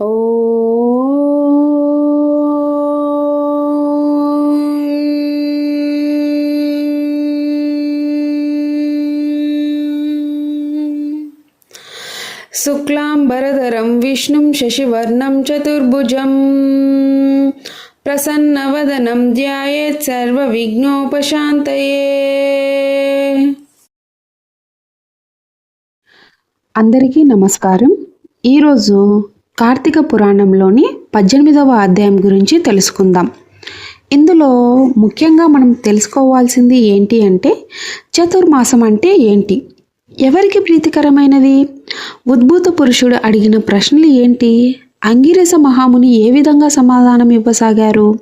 ఓ శుక్లాంబరధరం విష్ణుం శశివర్ణం చతుర్భుజం ప్రసన్నవదనం ధ్యాయేత్ సర్వవిఘ్నోపశాంతయే అందరికీ నమస్కారం. ఈరోజు కార్తీక పురాణంలోని పద్దెనిమిదవ అధ్యాయం గురించి తెలుసుకుందాం. ఇందులో ముఖ్యంగా మనం తెలుసుకోవాల్సింది ఏంటి అంటే చతుర్మాసం అంటే ఏంటి? ఎవరికి ప్రీతికరమైనది? ఉద్భూత పురుషుడు అడిగిన ప్రశ్నలు ఏంటి? అంగిరస మహాముని ఏ విధంగా సమాధానం ఇవ్వసాగారు?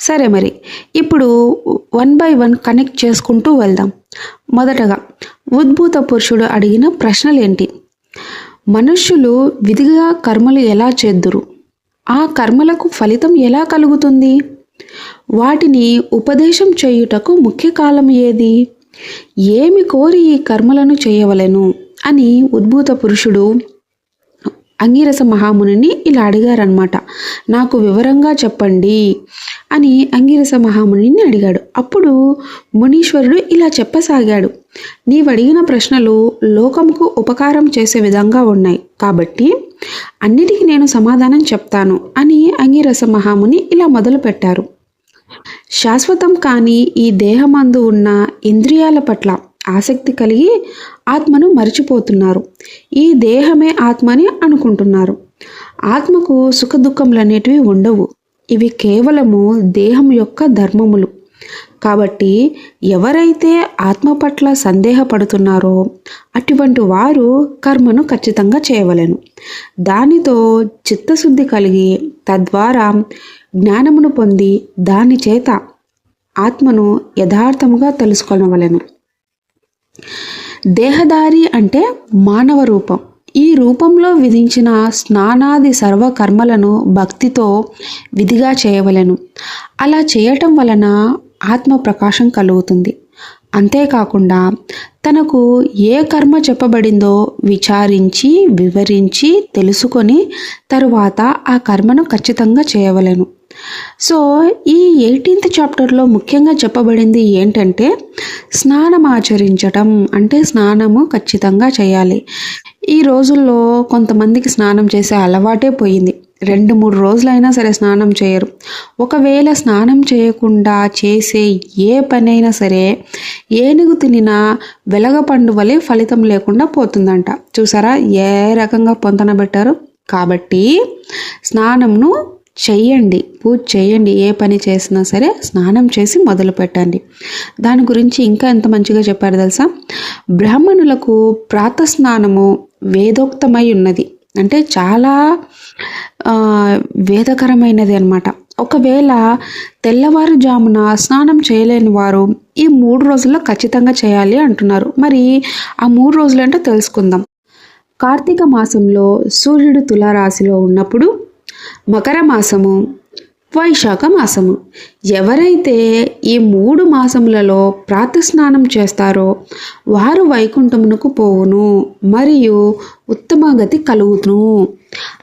సరే మరి ఇప్పుడు వన్ బై వన్ కనెక్ట్ చేసుకుంటూ వెళ్దాం. మొదటగా ఉద్భూత పురుషుడు అడిగిన ప్రశ్నలు ఏంటి మనుష్యులు విధిగా కర్మలు ఎలా చేద్దురు? ఆ కర్మలకు ఫలితం ఎలా కలుగుతుంది? వాటిని ఉపదేశం చేయుటకు ముఖ్య కాలం ఏది? ఏమి కోరి ఈ కర్మలను చేయవలెను? అని ఉద్భూత పురుషుడు అంగీరస మహామునిని ఇలా అడిగారనమాట నాకు వివరంగా చెప్పండి అని అంగీరస మహామునిని అడిగాడు. అప్పుడు మునీశ్వరుడు ఇలా చెప్పసాగాడు. నీవు అడిగిన ప్రశ్నలు లోకముకు ఉపకారం చేసే విధంగా ఉన్నాయి. కాబట్టి అన్నిటికీ నేను సమాధానం చెప్తాను అని అంగీరస మహాముని ఇలా మొదలుపెట్టారు. శాశ్వతం కాని ఈ దేహమందు ఉన్న ఇంద్రియాల పట్ల ఆసక్తి కలిగి ఆత్మను మరిచిపోతున్నారు. ఈ దేహమే ఆత్మని అనుకుంటున్నారు. ఆత్మకు సుఖ దుఃఖములు అనేటివి ఉండవు. ఇవి కేవలము దేహం యొక్క ధర్మములు. కాబట్టి ఎవరైతే ఆత్మ పట్ల సందేహపడుతున్నారో అటువంటి వారు కర్మను ఖచ్చితంగా చేయవలెను. దానితో చిత్తశుద్ధి కలిగి తద్వారా జ్ఞానమును పొంది దాని చేత ఆత్మను యథార్థముగా తెలుసుకొనవలెను. దేహదారి అంటే మానవ రూపం. ఈ రూపంలో విధించిన స్నానాది సర్వకర్మలను భక్తితో విధిగా చేయవలెను. అలా చేయటం వలన ఆత్మ ప్రకాశం కలుగుతుంది. అంతేకాకుండా తనకు ఏ కర్మ చెప్పబడిందో విచారించి వివరించి తెలుసుకొని తరువాత ఆ కర్మను ఖచ్చితంగా చేయవలెను. సో ఈ ఎయిటీన్త్ చాప్టర్లో ముఖ్యంగా చెప్పబడింది ఏంటంటే స్నానం ఆచరించటం అంటే స్నానము ఖచ్చితంగా చేయాలి. ఈ రోజుల్లో కొంతమందికి స్నానం చేసే అలవాటే పోయింది. రెండు మూడు రోజులైనా సరే స్నానం చేయరు. ఒకవేళ స్నానం చేయకుండా చేసే ఏ పనైనా సరే ఏనుగు తినినా వెలగపండు వలె ఫలితం లేకుండా పోతుందంట. చూసారా? ఏ రకంగా పొంతన పెట్టారు? కాబట్టి స్నానంను చెయ్యండి. పూజ చేయండి ఏ పని చేసినా సరే స్నానం చేసి మొదలు పెట్టండి. దాని గురించి ఇంకా ఎంత మంచిగా చెప్పారు తెలుసా? బ్రాహ్మణులకు ప్రాతస్నానము వేదోక్తమై ఉన్నది. అంటే చాలా వేదకరమైనది అనమాట ఒకవేళ తెల్లవారుజామున స్నానం చేయలేని వారు ఈ మూడు రోజుల్లో ఖచ్చితంగా చేయాలి అంటున్నారు. మరి ఆ మూడు రోజులు అంటే తెలుసుకుందాం. కార్తీక మాసంలో సూర్యుడు తులారాశిలో ఉన్నప్పుడు మకర మాసము వైశాఖ మాసము. ఎవరైతే ఈ మూడు మాసములలో ప్రాతస్నానం చేస్తారో వారు వైకుంఠమునకు పోవును మరియు ఉత్తమగతి కలుగును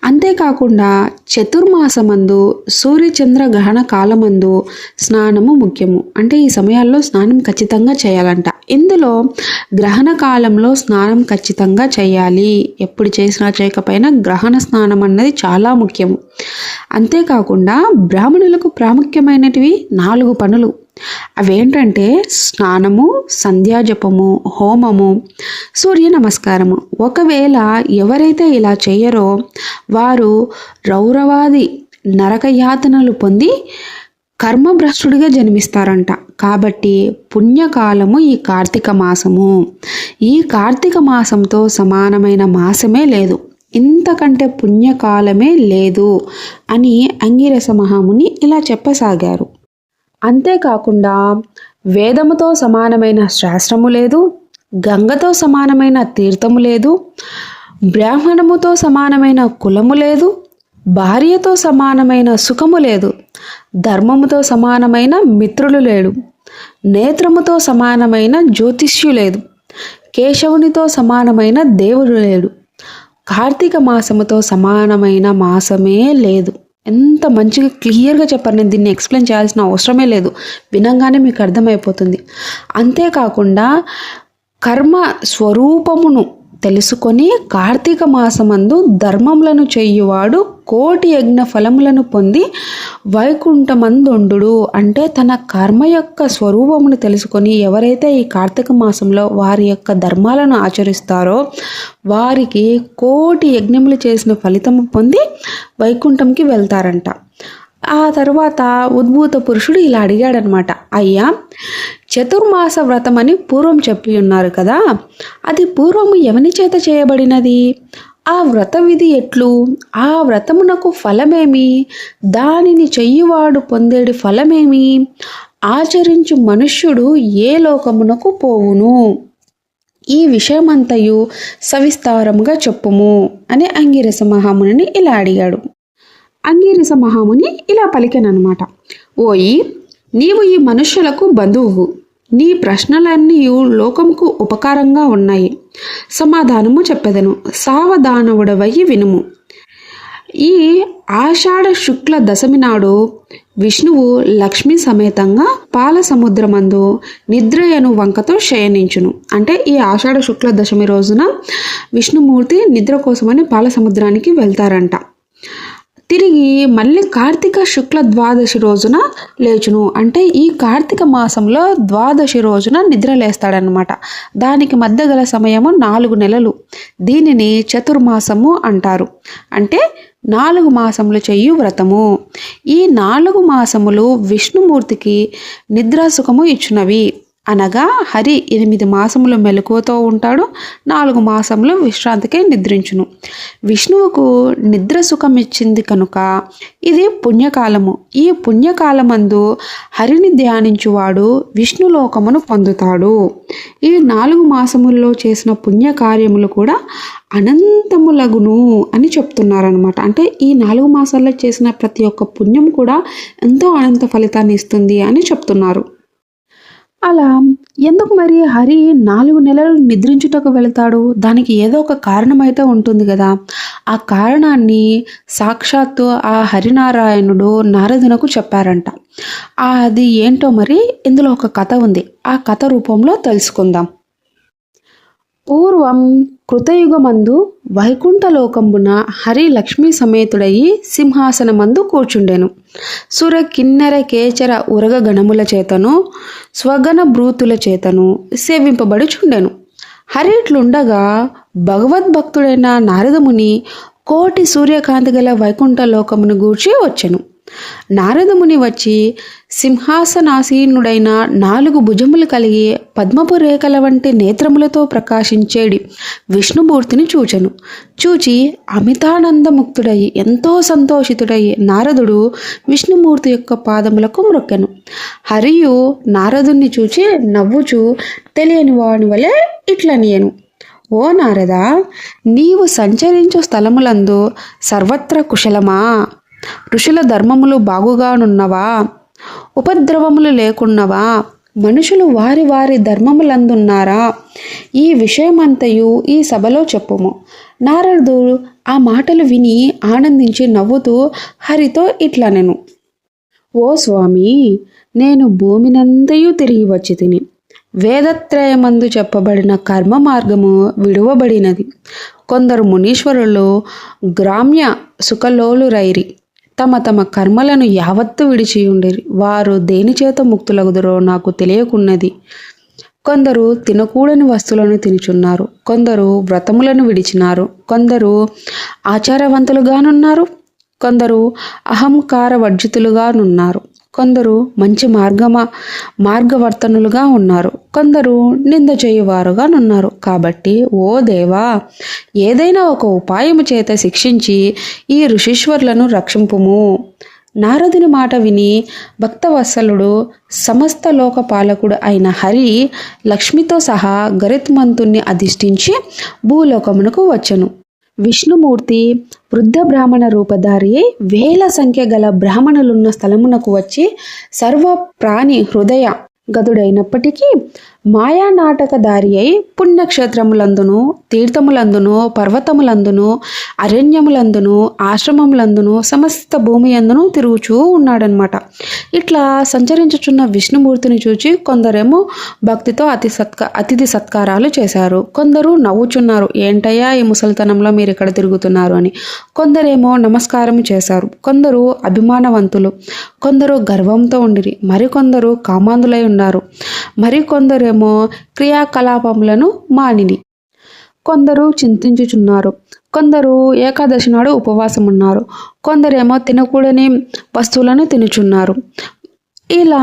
అంతేకాకుండా చతుర్మాసమందు సూర్యచంద్ర గ్రహణ కాలమందు స్నానము ముఖ్యము. అంటే ఈ సమయాల్లో స్నానం ఖచ్చితంగా చేయాలంట. ఇందులో గ్రహణ కాలంలో స్నానం ఖచ్చితంగా చేయాలి. ఎప్పుడు చేసినా చేయకపోయినా గ్రహణ స్నానం అన్నది చాలా ముఖ్యము. అంతేకాకుండా బ్రాహ్మణులకు ప్రాముఖ్యమైనటివి నాలుగు పనులు. అవేంటంటే స్నానము సంధ్యాజపము హోమము సూర్య నమస్కారము. ఒకవేళ ఎవరైతే ఇలా చేయరో వారు రౌరవాది నరకయాతనలు పొంది కర్మభ్రష్టుడిగా జన్మిస్తారంట. కాబట్టి పుణ్యకాలము ఈ కార్తీక మాసము. ఈ కార్తీక మాసంతో సమానమైన మాసమే లేదు. ఇంతకంటే పుణ్యకాలమే లేదు అని అంగిరస మహాముని ఇలా చెప్పసాగారు. అంతేకాకుండా వేదముతో సమానమైన శాస్త్రము లేదు గంగతో సమానమైన తీర్థము లేదు బ్రాహ్మణముతో సమానమైన కులము లేదు భార్యతో సమానమైన సుఖము లేదు ధర్మముతో సమానమైన మిత్రులు లేడు నేత్రముతో సమానమైన జ్యోతిష్యు లేదు కేశవునితో సమానమైన దేవుడు లేడు కార్తీక మాసముతో సమానమైన మాసమే లేదు. ఎంత మంచిగా క్లియర్గా చెప్పారు. నేను దీన్ని ఎక్స్ప్లెయిన్ చేయాల్సిన అవసరమే లేదు. వినంగానే మీకు అర్థమైపోతుంది. అంతేకాకుండా కర్మ స్వరూపమును తెలుసుకొని కార్తీక మాసమందు ధర్మములను చెయ్యువాడు కోటి యజ్ఞ ఫలములను పొంది వైకుంఠమందుండు అంటే తన కర్మ యొక్క స్వరూపమును తెలుసుకొని ఎవరైతే ఈ కార్తీక మాసంలో వారి యొక్క ధర్మాలను ఆచరిస్తారో వారికి కోటి యజ్ఞములు చేసిన ఫలితము పొంది వైకుంఠంకి వెళ్తారంట. ఆ తర్వాత ఉద్భూత పురుషుడు ఇలా అడిగాడనమాట అయ్యా చతుర్మాస వ్రతం అని పూర్వం చెప్పి ఉన్నారు కదా అది పూర్వము ఎవని చేత చేయబడినది? ఆ వ్రత విధి ఎట్లు? ఆ వ్రతమునకు ఫలమేమి? దానిని చెయ్యువాడు పొందేడు ఫలమేమి? ఆచరించు మనుష్యుడు ఏ లోకమునకు పోవును? ఈ విషయమంతయు సవిస్తారముగా చెప్పుము అని అంగిరస మహామునిని ఇలా అడిగాడు. అంగీరస మహాముని ఇలా పలికెనమాట ఓయి నీవు ఈ మనుష్యులకు బంధువు. నీ ప్రశ్నలన్నీ లోకముకు ఉపకారంగా ఉన్నాయి. సమాధానము చెప్పెదను. సావధానవుడవయ్యి వినుము. ఈ ఆషాఢ శుక్ల దశమి నాడు విష్ణువు లక్ష్మి సమేతంగా పాల సముద్రమందు నిద్రయను వంకతో శయనించును. అంటే ఈ ఆషాఢ శుక్ల దశమి రోజున విష్ణుమూర్తి నిద్ర కోసమని పాల సముద్రానికి వెళ్తారంట. తిరిగి మళ్ళీ కార్తీక శుక్ల ద్వాదశి రోజున లేచును. అంటే ఈ కార్తీక మాసంలో ద్వాదశి రోజున నిద్ర లేస్తాడనమాట దానికి మధ్య గల సమయము నాలుగు నెలలు. దీనిని చతుర్మాసము అంటారు. అంటే నాలుగు మాసములు చెయ్యు వ్రతము. ఈ నాలుగు మాసములు విష్ణుమూర్తికి నిద్రాసుఖము ఇచ్చినవి. అనగా హరి ఎనిమిది మాసములు మెలకువతో ఉంటాడు నాలుగు మాసములు విశ్రాంతికే నిద్రించును. విష్ణువుకు నిద్ర సుఖమిచ్చింది కనుక ఇది పుణ్యకాలము. ఈ పుణ్యకాలమందు హరిని ధ్యానించువాడు విష్ణులోకమును పొందుతాడు. ఈ నాలుగు మాసముల్లో చేసిన పుణ్యకార్యములు కూడా అనంతములగును అని చెప్తున్నారనమాట అంటే ఈ నాలుగు మాసాల్లో చేసిన ప్రతి ఒక్క పుణ్యం కూడా ఎంతో అనంత ఫలితాన్ని ఇస్తుంది అని చెప్తున్నారు. అలా ఎందుకు మరి హరి నాలుగు నెలలు నిద్రించుటకు వెళతాడు? దానికి ఏదో ఒక కారణం అయితే ఉంటుంది కదా. ఆ కారణాన్ని సాక్షాత్తు ఆ హరినారాయణుడు నారదునకు చెప్పారంట. అది ఏంటో మరి ఇందులో ఒక కథ ఉంది. ఆ కథ రూపంలో తెలుసుకుందాం. పూర్వం కృతయుగమందు వైకుంఠలోకంబున హరి లక్ష్మీ సమేతుడయి సింహాసనమందు కూర్చుండెను. సుర కిన్నెర కేచర ఉరగ గణముల చేతను స్వగణ భృతుల చేతను సేవింపబడుచుండెను. హరిట్లుండగా భగవద్భక్తుడైన నారదముని కోటి సూర్యకాంతి గల వైకుంఠ లోకమును గూర్చి వచ్చెను. నారదముని వచ్చి సింహాసనాసీనుడైన నాలుగు భుజములు కలిగి పద్మపు రేఖల వంటి నేత్రములతో ప్రకాశించేడి. విష్ణుమూర్తిని చూచెను. చూచి అమితానందముక్తుడయి ఎంతో సంతోషితుడయి నారదుడు విష్ణుమూర్తి యొక్క పాదములకు మ్రొక్కెను హరియు నారదుణ్ణి చూచి నవ్వుచు తెలియని వాని వలె ఇట్లనియను. ఓ నారద నీవు సంచరించు స్థలములందు సర్వత్ర కుశలమా? ఋషుల ధర్మములు బాగుగానున్నవా? ఉపద్రవములు లేకున్నవా? మనుషులు వారి వారి ధర్మములందున్నారా? ఈ విషయమంతయు ఈ సభలో చెప్పుము. నారదుడు ఆ మాటలు విని ఆనందించి నవ్వుతూ హరితో ఇట్లా నేను ఓ స్వామి నేను భూమినంతయు తిరిగి వచ్చి తిని వేదత్రయమందు చెప్పబడిన కర్మ మార్గము విడువబడినది. కొందరు మునీశ్వరులు గ్రామ్య సుఖలోలు రైరి తమ తమ కర్మలను యావత్తు విడిచి ఉండేది వారు దేని చేత ముక్తులగుదరో నాకు తెలియకున్నది. కొందరు తినకూడని వస్తువులను తినుచున్నారు కొందరు వ్రతములను విడిచినారు కొందరు ఆచారవంతులుగానున్నారు కొందరు అహంకార వర్జితులుగానున్నారు కొందరు మంచి మార్గమా మార్గవర్తనులుగా ఉన్నారు. కొందరు నింద చేయువారుగా ఉన్నారు కాబట్టి ఓ దేవా ఏదైనా ఒక ఉపాయము చేత శిక్షించి ఈ ఋషీశ్వరులను రక్షింపుము. నారదుని మాట విని భక్తవత్సలుడు సమస్త లోక పాలకుడు అయిన హరి లక్ష్మితో సహా గరిత్మంతుణ్ణి అధిష్ఠించి భూలోకమునకు వచ్చెను. విష్ణుమూర్తి వృద్ధ బ్రాహ్మణ రూపధారి వేల సంఖ్య గల బ్రాహ్మణులున్న స్థలమునకు వచ్చి సర్వ ప్రాణి హృదయ గదుడైనప్పటికీ మాయా నాటకధారి అయి పుణ్యక్షేత్రములందును తీర్థములందును పర్వతములందును అరణ్యములందును ఆశ్రమములందును సమస్త భూమి అందును తిరుగుచూ ఉన్నాడనమాట ఇట్లా సంచరించుచున్న విష్ణుమూర్తిని చూచి కొందరేమో భక్తితో అతి సత్క అతిథి సత్కారాలు చేశారు. కొందరు నవ్వుచున్నారు. ఏంటయ్యా ఈ ముసలితనంలో మీరు ఇక్కడ తిరుగుతున్నారు అని. కొందరేమో నమస్కారం చేశారు. కొందరు అభిమానవంతులు. కొందరు గర్వంతో ఉండిరి. మరికొందరు కామాంధులై ఉన్నారు. మరికొందరేమో క్రియాకలాపములను మానిని. కొందరు చింతించుచున్నారు. కొందరు ఏకాదశి నాడు ఉపవాసం ఉన్నారు కొందరేమో తినకూడని వస్తువులను తినుచున్నారు. ఇలా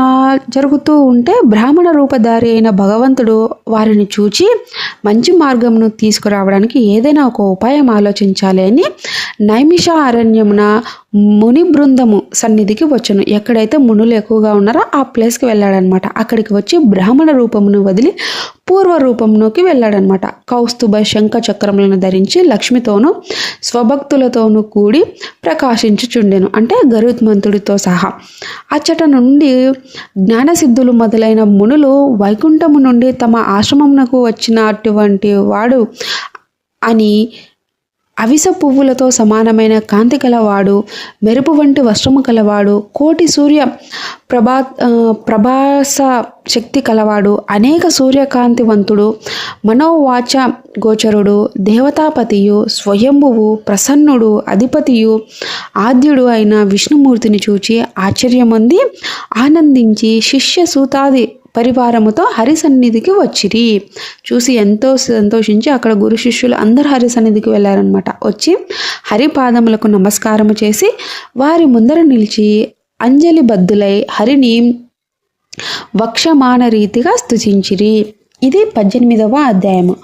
జరుగుతూ ఉంటే బ్రాహ్మణ రూపధారి అయిన భగవంతుడు వారిని చూచి మంచి మార్గమును తీసుకురావడానికి ఏదైనా ఒక ఉపాయం ఆలోచించాలి అని నైమిష అరణ్యమున ముని బృందము సన్నిధికి వచ్చును. ఎక్కడైతే మునులు ఎక్కువగా ఉన్నారో ఆ ప్లేస్కి వెళ్ళాడనమాట అక్కడికి వచ్చి బ్రాహ్మణ రూపమును వదిలి పూర్వ రూపంలోకి వెళ్ళాడనమాట కౌస్తుభ శంఖ చక్రములను ధరించి లక్ష్మితోనూ స్వభక్తులతోనూ కూడి ప్రకాశించుచుండెను. అంటే గరుత్మంతుడితో సహా. అచ్చట నుండి జ్ఞానసిద్ధులు మొదలైన మునులు వైకుంఠము నుండి తమ ఆశ్రమమునకు వచ్చినటువంటి వాడు అని అవిస పువ్వులతో సమానమైన కాంతి కలవాడు మెరుపు వంటి వస్త్రము కలవాడు కోటి సూర్య ప్రభా ప్రభాస శక్తి కలవాడు అనేక సూర్యకాంతివంతుడు మనోవాచ గోచరుడు దేవతాపతియు స్వయంభువు ప్రసన్నుడు అధిపతియు ఆద్యుడు అయిన విష్ణుమూర్తిని చూచి ఆశ్చర్యమొంది ఆనందించి శిష్య సూతాది పరివారముతో హరి సన్నిధికి వచ్చిరి. చూసి ఎంతో సంతోషించి అక్కడ గురు శిష్యులు అందరు హరి సన్నిధికి వెళ్ళారనమాట వచ్చి హరిపాదములకు నమస్కారము చేసి వారి ముందర నిలిచి అంజలి బద్దులై హరిని వక్షమాన రీతిగా స్తుతించిరి. ఇది పద్దెనిమిదవ అధ్యాయము.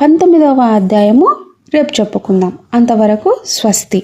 పంతొమ్మిదవ అధ్యాయము రేపు చెప్పుకుందాం. అంతవరకు స్వస్తి.